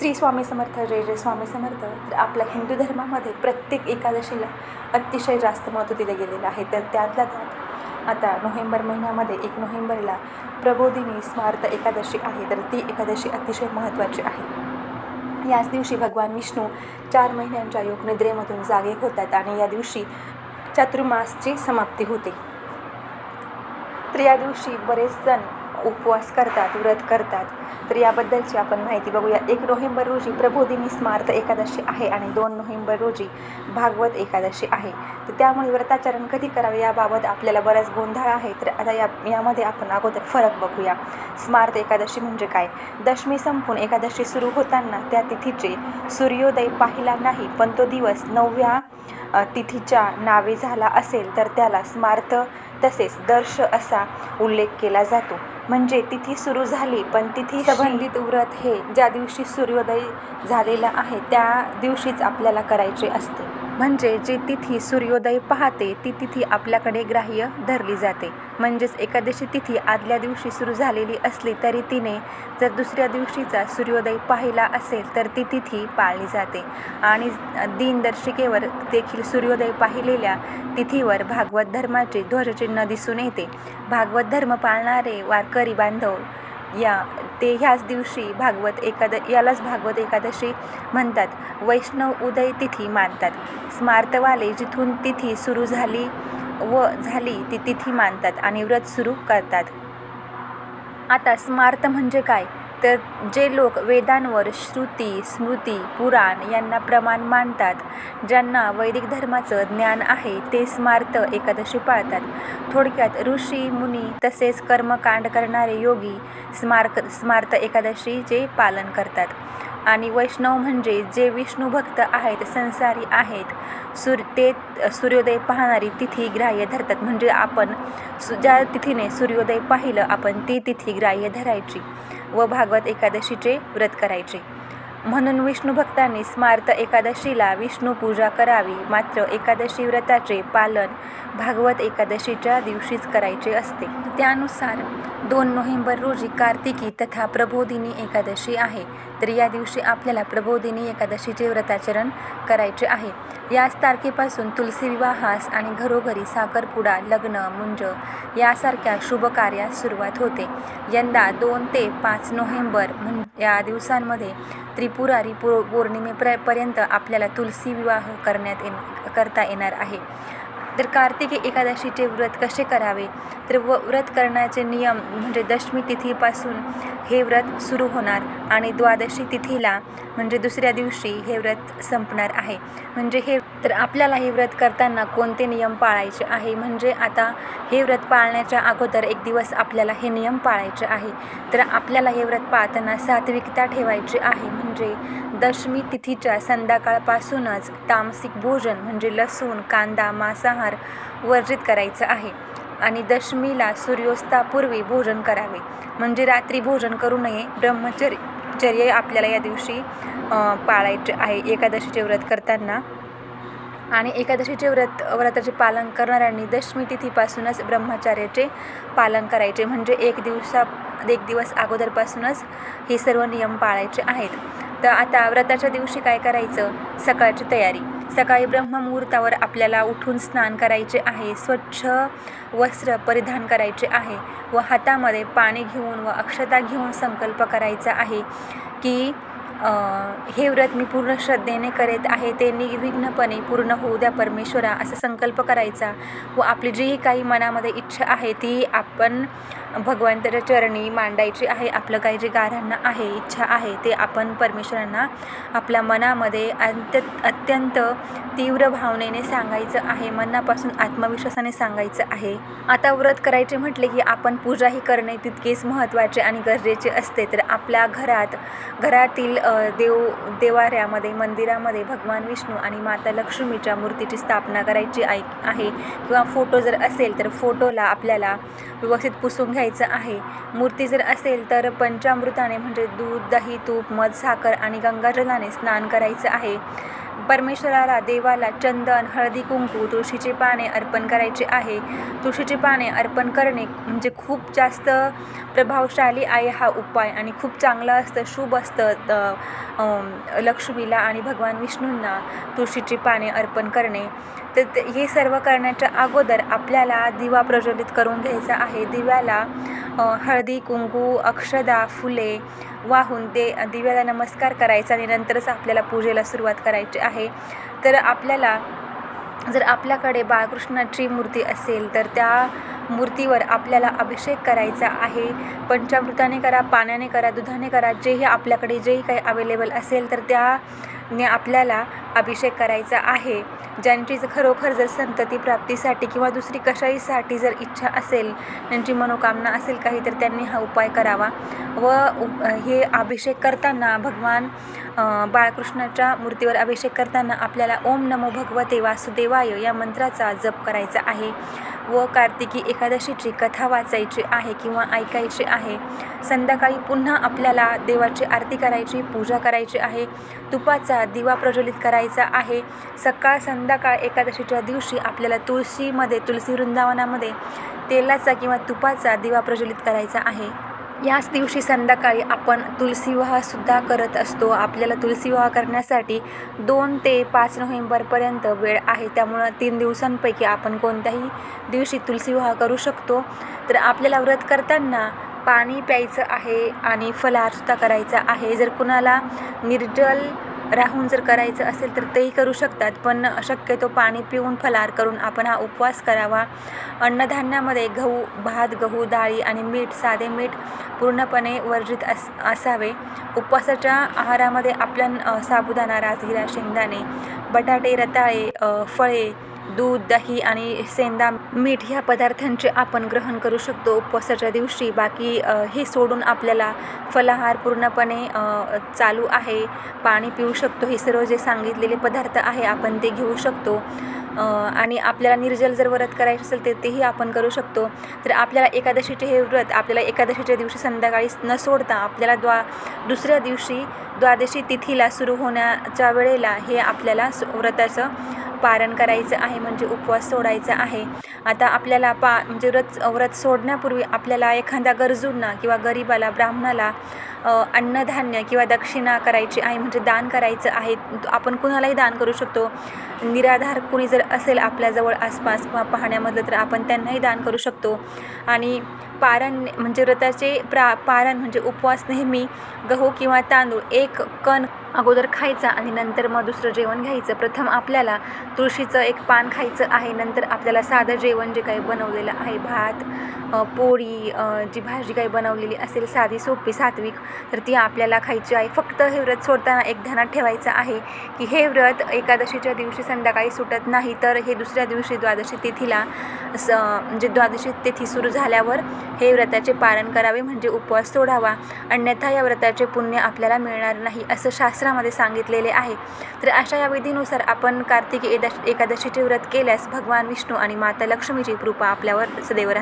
श्री स्वामी समर्थ जय जय स्वामी समर्थ. तर आपल्या हिंदू धर्मामध्ये प्रत्येक एकादशीला अतिशय जास्त महत्त्व दिलं गेलेलं आहे. तर त्यातल्या त्यात आता नोव्हेंबर महिन्यामध्ये एक नोव्हेंबरला प्रबोधिनी स्मार्त एकादशी आहे. तर ती एकादशी अतिशय महत्त्वाची आहे. याच दिवशी भगवान विष्णू चार महिन्यांच्या योगनिद्रेमधून जागे होतात आणि या दिवशी चातुर्मासची समाप्ती होते. तर या दिवशी बरेच जण उपवास करतात व्रत करतात. तर याबद्दलची आपण माहिती बघूया. एक नोव्हेंबर रोजी प्रबोधिनी स्मार्त एकादशी आहे आणि दोन नोव्हेंबर रोजी भागवत एकादशी आहे. तर त्यामुळे व्रताचरण कधी करावे याबाबत आपल्याला बराच गोंधळ आहे. तर आता या यामध्ये आपण अगोदर फरक बघूया. स्मार्त एकादशी म्हणजे काय? दशमी संपून एकादशी सुरू होताना त्या तिथीचे सूर्योदय पाहिला नाही पण तो दिवस नवव्या तिथीच्या नावे झाला असेल तर त्याला स्मार्त तसेच दर्श असा उल्लेख केला जातो. म्हणजे तिथी सुरू झाली पण तिथी संबंधित व्रत हे ज्या दिवशी सूर्योदय झालेला आहे त्या दिवशीच आपल्याला करायचे असते. म्हणजे जी तिथी सूर्योदय पाहते ती तिथी आपल्याकडे ग्राह्य धरली जाते. म्हणजेच एकादशी तिथी आदल्या दिवशी सुरू झालेली असली तरी तिने जर दुसऱ्या दिवशीचा सूर्योदय पाहिला असेल तर ती तिथी पाळली जाते. आणि दिनदर्शिकेवर देखील सूर्योदय पाहिलेल्या तिथीवर भागवत धर्माचे ध्वजचिन्ह दिसून येते. भागवत धर्म पाळणारे वारकरी बांधव या ते ह्याच दिवशी भागवत एकाद यालाच भागवत एकादशी म्हणतात. वैष्णव उदय तिथी मानतात. स्मार्तवाले जिथून तिथी सुरू झाली व झाली ती तिथी मानतात आणि व्रत सुरू करतात. आता स्मार्त म्हणजे काय? तर जे लोक वेदांवर श्रुती स्मृती पुराण यांना प्रमाण मानतात ज्यांना वैदिक धर्माचं ज्ञान आहे ते स्मार्त एकादशी पाळतात. थोडक्यात ऋषी मुनी तसेच कर्मकांड करणारे योगी स्मारक स्मार्त एकादशीचे पालन करतात. आणि वैष्णव म्हणजे जे विष्णू भक्त आहेत संसारी आहेत सूर ते सूर्योदय पाहणारी तिथी ग्राह्य धरतात. म्हणजे आपण सु ज्या तिथीने सूर्योदय पाहिलं आपण ती तिथी ग्राह्य धरायची व भागवत एकादशीचे व्रत करायचे. म्हणून विष्णू भक्तांनी स्मार्त एकादशीला विष्णू पूजा करावी. मात्र एकादशी व्रताचे पालन भागवत एकादशीच्या दिवशीच करायचे असते. त्यानुसार दोन नोव्हेंबर रोजी कार्तिकी तथा प्रबोधिनी एकादशी आहे. तर या दिवशी आपल्याला प्रबोधिनी एकादशीचे व्रताचरण करायचे आहे. याच तारखेपासून तुलसी विवाहास आणि घरोघरी साखरपुडा लग्न मुंज यासारख्या शुभ कार्यास सुरुवात होते. यंदा दोन ते पाच नोव्हेंबर म्हण या दिवसांमध्ये त्रिपुरारी पौ पौर्णिमेप्र पर्यंत आपल्याला तुलसी विवाह करण्यात येण करता येणार आहे. तर कार्तिकी एकादशीचे व्रत कसे करावे? तर व व्रत करण्याचे नियम म्हणजे दशमी तिथीपासून हे व्रत सुरू होणार आणि द्वादशी तिथीला म्हणजे दुसऱ्या दिवशी हे व्रत संपणार आहे. म्हणजे हे तर आपल्याला हे व्रत करताना कोणते नियम पाळायचे आहे? म्हणजे आता हे व्रत पाळण्याच्या अगोदर एक दिवस आपल्याला हे नियम पाळायचे आहे. तर आपल्याला हे व्रत पाळताना सात्विकता ठेवायची आहे. म्हणजे दशमी तिथीच्या संध्याकाळपासूनच तामसिक भोजन म्हणजे लसूण कांदा मांसाहार आहार वर्जित करायचं आहे. आणि दशमीला सूर्योस्तापूर्वी भोजन करावे. म्हणजे रात्री भोजन करू नये. ब्रह्मचर्य चर्य आपल्याला या दिवशी पाळायचे आहे. एकादशीचे व्रत करताना. आणि एकादशीचे व्रत व्रताचे पालन करणाऱ्यांनी दशमी तिथीपासूनच ब्रह्मचार्याचे पालन करायचे. म्हणजे एक दिवसा एक दिवस अगोदरपासूनच हे सर्व नियम पाळायचे आहेत. तर आता व्रताच्या दिवशी काय करायचं? सकाळची तयारी. सकाळी ब्रह्ममुहूर्तावर आपल्याला उठून स्नान करायचे आहे. स्वच्छ वस्त्र परिधान करायचे आहे व हातामध्ये पाणी घेऊन व अक्षता घेऊन संकल्प करायचा आहे की हे व्रत मी पूर्ण श्रद्धेने करीत आहे ते निर्विघ्नपणे पूर्ण होऊ द्या परमेश्वरा असा संकल्प करायचा व आपली जी काही मनामध्ये इच्छा आहे ती आपण भगवंताच्या चरणी मांडायची आहे आपलं काही जे गाऱ्हाणं आहे इच्छा आहे ते आपण परमेश्वरांना आपल्या मनामध्ये अंत अत्यंत तीव्र भावनेने सांगायचं आहे मनापासून आत्मविश्वासाने सांगायचं आहे. आता व्रत करायचे म्हटले की आपण पूजाही करणे तितकेच महत्त्वाचे आणि गरजेचे असते. तर आपल्या घरात घरातील देव देवाऱ्यामध्ये मंदिरामध्ये भगवान विष्णू आणि माता लक्ष्मीच्या मूर्तीची स्थापना करायची आहे आहे. किंवा फोटो जर असेल तर फोटोला आपल्याला व्यवस्थित पुसून घ्यायचं आहे. मूर्ती जर असेल तर पंचामृताने म्हणजे दूध दही तूप मध साखर आणि गंगाजलाने स्नान करायचं आहे. परमेश्वराला देवाला चंदन हळदी कुंकू तुळशीची पाने अर्पण करायचे आहे. तुळशीची पाने अर्पण करणे म्हणजे खूप जास्त प्रभावशाली आहे हा उपाय आणि खूप चांगलं असतं शुभ असतं त- लक्ष्मीला आणि भगवान विष्णूंना तुळशीची पाने अर्पण करणे. तर ते- हे सर्व करण्याच्या अगोदर आपल्याला दिवा प्रज्वलित करून घ्यायचा आहे. दिव्याला हळदी कुंकू अक्षदा फुले वाहून ते दिव्याला नमस्कार करायचा आणि नंतरच आपल्याला पूजेला सुरुवात करायची आहे. तर आपल्याला जर आपल्याकडे बाळकृष्णाची मूर्ती असेल तर त्या मूर्तीवर आपल्याला अभिषेक करायचा आहे. पंचामृताने करा पाण्याने करा दुधाने करा जेही आपल्याकडे जेही काही अवेलेबल असेल तर त्याने आपल्याला अभिषेक करायचा आहे. ज्यांची जर खरोखर जर संतती प्राप्तीसाठी किंवा दुसरी कशाहीसाठी जर इच्छा असेल त्यांची मनोकामना असेल काही तर त्यांनी हा उपाय करावा. व उप हे अभिषेक करताना भगवान बाळकृष्णाच्या मूर्तीवर अभिषेक करताना आपल्याला ओम नमो भगवते वासुदेवाय या मंत्राचा जप करायचा आहे. व कार्तिकी एकादशीची कथा वाचायची आहे किंवा ऐकायची आहे. संध्याकाळी पुन्हा आपल्याला देवाची आरती करायची पूजा करायची आहे. तुपाचा दिवा प्रज्वलित करायचा आहे. सकाळ संध्याकाळ एकादशीच्या दिवशी आपल्याला तुळशीमध्ये तुलसी वृंदावनामध्ये तेलाचा किंवा तुपाचा दिवा प्रज्वलित करायचा आहे. याच दिवशी संध्याकाळी आपण तुलसीविवाहसुद्धा करत असतो. आपल्याला तुलसीविवाह करण्यासाठी दोन ते पाच नोव्हेंबरपर्यंत वेळ आहे. त्यामुळं तीन दिवसांपैकी आपण कोणत्याही दिवशी तुलसीविवाह करू शकतो. तर आपल्याला व्रत करताना पाणी प्यायचं आहे आणि फलाहारसुद्धा करायचा आहे. जर कुणाला निर्जल राहून जर करायचं असेल तर तेही करू शकतात पण शक्यतो पाणी पिऊन फलार करून आपण हा उपवास करावा. अन्नधान्यामध्ये गहू भात गहू डाळी आणि मीठ साधे मीठ पूर्णपणे वर्जित अस असावे. उपवासाच्या आहारामध्ये आपल्या साबुदाणा राजगिरा शेंगदाणे बटाटे रताळे फळे दूध दही आणि सेंदा मीठ ह्या पदार्थांचे आपण ग्रहण करू शकतो. उपवासाच्या दिवशी बाकी हे सोडून आपल्याला फलाहार पूर्णपणे चालू आहे. पाणी पिऊ शकतो हे सर्व जे सांगितलेले पदार्थ आहे आपण ते घेऊ शकतो. आणि आपल्याला निर्जल जर व्रत करायचं असेल तर तेही आपण करू शकतो. तर आपल्याला एकादशीचे हे व्रत आपल्याला एकादशीच्या दिवशी संध्याकाळी न सोडता आपल्याला द्वा दुसऱ्या दिवशी द्वादशी तिथीला सुरू होण्याच्या वेळेला हे आपल्याला व्रताचं पारण करायचं आहे म्हणजे उपवास सोडायचा आहे. आता आपल्याला पा म्हणजे व्रत व्रत सोडण्यापूर्वी आपल्याला एखाद्या गरजूंना किंवा गरिबाला ब्राह्मणाला अन्नधान्य किंवा दक्षिणा करायची आहे म्हणजे दान करायचं आहे आपण कुणालाही दान करू शकतो. निराधार कुणी जर असेल आपल्याजवळ आसपास किंवा पाहण्यामधलं तर आपण त्यांनाही दान करू शकतो. आणि पारण म्हणजे व्रताचे प्रा पारण म्हणजे उपवास नेहमी गहू किंवा तांदूळ एक कण अगोदर खायचा आणि नंतर मग दुसरं जेवण घ्यायचं. प्रथम आपल्याला तुळशीचं एक पान खायचं आहे. नंतर आपल्याला साधं जेवण जे काही बनवलेलं आहे भात पोळी जी भाजी काही बनवलेली असेल साधी सोपी सात्विक तर ती आपल्याला खायची आहे. फक्त हे व्रत सोडताना एक ध्यानात ठेवायचं आहे की हे व्रत एकादशीच्या दिवशी संध्याकाळी सुटत नाही तर हे दुसऱ्या दिवशी द्वादशी तिथीला स म्हणजे द्वादशी तिथी सुरू झाल्यावर हे व्रताचे पालन करावे म्हणजे उपवास सोडावा. अन्यथा या व्रताचे पुण्य आपल्याला मिळणार नाही असं शास्त्र शास्त्रामध्ये सांगितलेले आहे. तर अशा या विधीनुसार आपण कार्तिकी एदा एकादशीचे व्रत केल्यास भगवान विष्णू आणि माता लक्ष्मीची कृपा आपल्यावर सदैव राहते.